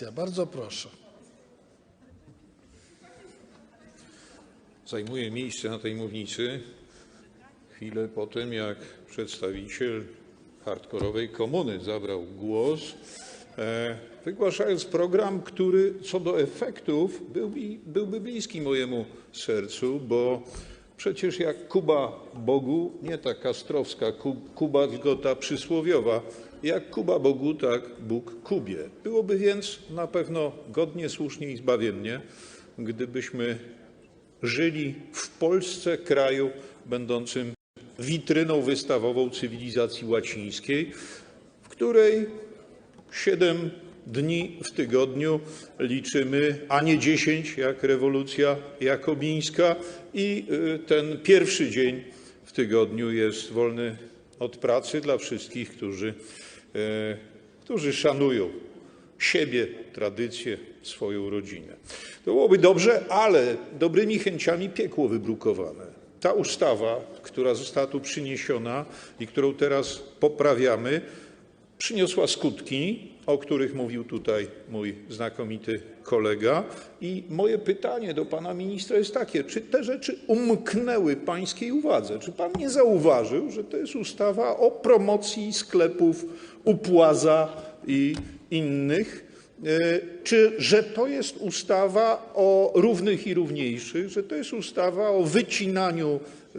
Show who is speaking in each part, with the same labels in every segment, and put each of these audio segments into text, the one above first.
Speaker 1: Konfederacja. Bardzo proszę.
Speaker 2: Zajmuję miejsce na tej mównicy chwilę po tym, jak przedstawiciel hardkorowej komuny zabrał głos, e, wygłaszając program, który co do efektów byłby, byłby bliski mojemu sercu, bo przecież jak Kuba Bogu, nie ta kastrowska Ku- Kuba, tylko ta przysłowiowa, jak Kuba Bogu, tak Bóg Kubie. Byłoby więc na pewno godnie, słusznie i zbawiennie, gdybyśmy żyli w Polsce, kraju będącym witryną wystawową cywilizacji łacińskiej, w której siedem dni w tygodniu liczymy, a nie dziesięć, jak rewolucja jakobińska, i y, ten pierwszy dzień w tygodniu jest wolny od pracy dla wszystkich, e, którzy szanują siebie, tradycję, swoją rodzinę. To byłoby dobrze, ale dobrymi chęciami piekło wybrukowane. Ta ustawa, która została tu przyniesiona i którą teraz poprawiamy, przyniosła skutki, o których mówił tutaj mój znakomity kolega. I moje pytanie do pana ministra jest takie: czy te rzeczy umknęły pańskiej uwadze? Czy pan nie zauważył, że to jest ustawa o promocji sklepów Upłaza i innych? E, Czy że to jest ustawa o równych i równiejszych, że to jest ustawa o wycinaniu e,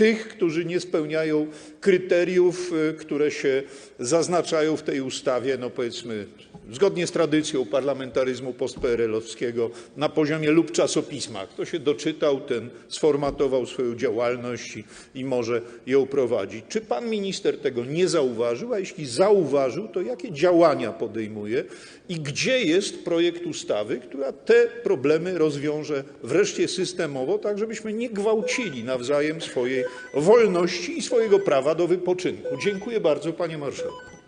Speaker 2: tych, którzy nie spełniają kryteriów, y, które się zaznaczają w tej ustawie, no powiedzmy, zgodnie z tradycją parlamentaryzmu postPRL-owskiego na poziomie lub czasopisma. Kto się doczytał, ten sformatował swoją działalność i może ją prowadzić. Czy pan minister tego nie zauważył? A jeśli zauważył, to jakie działania podejmuje i gdzie jest projekt ustawy, która te problemy rozwiąże wreszcie systemowo, tak żebyśmy nie gwałcili nawzajem swojej wolności i swojego prawa do wypoczynku. Dziękuję bardzo, panie marszałku.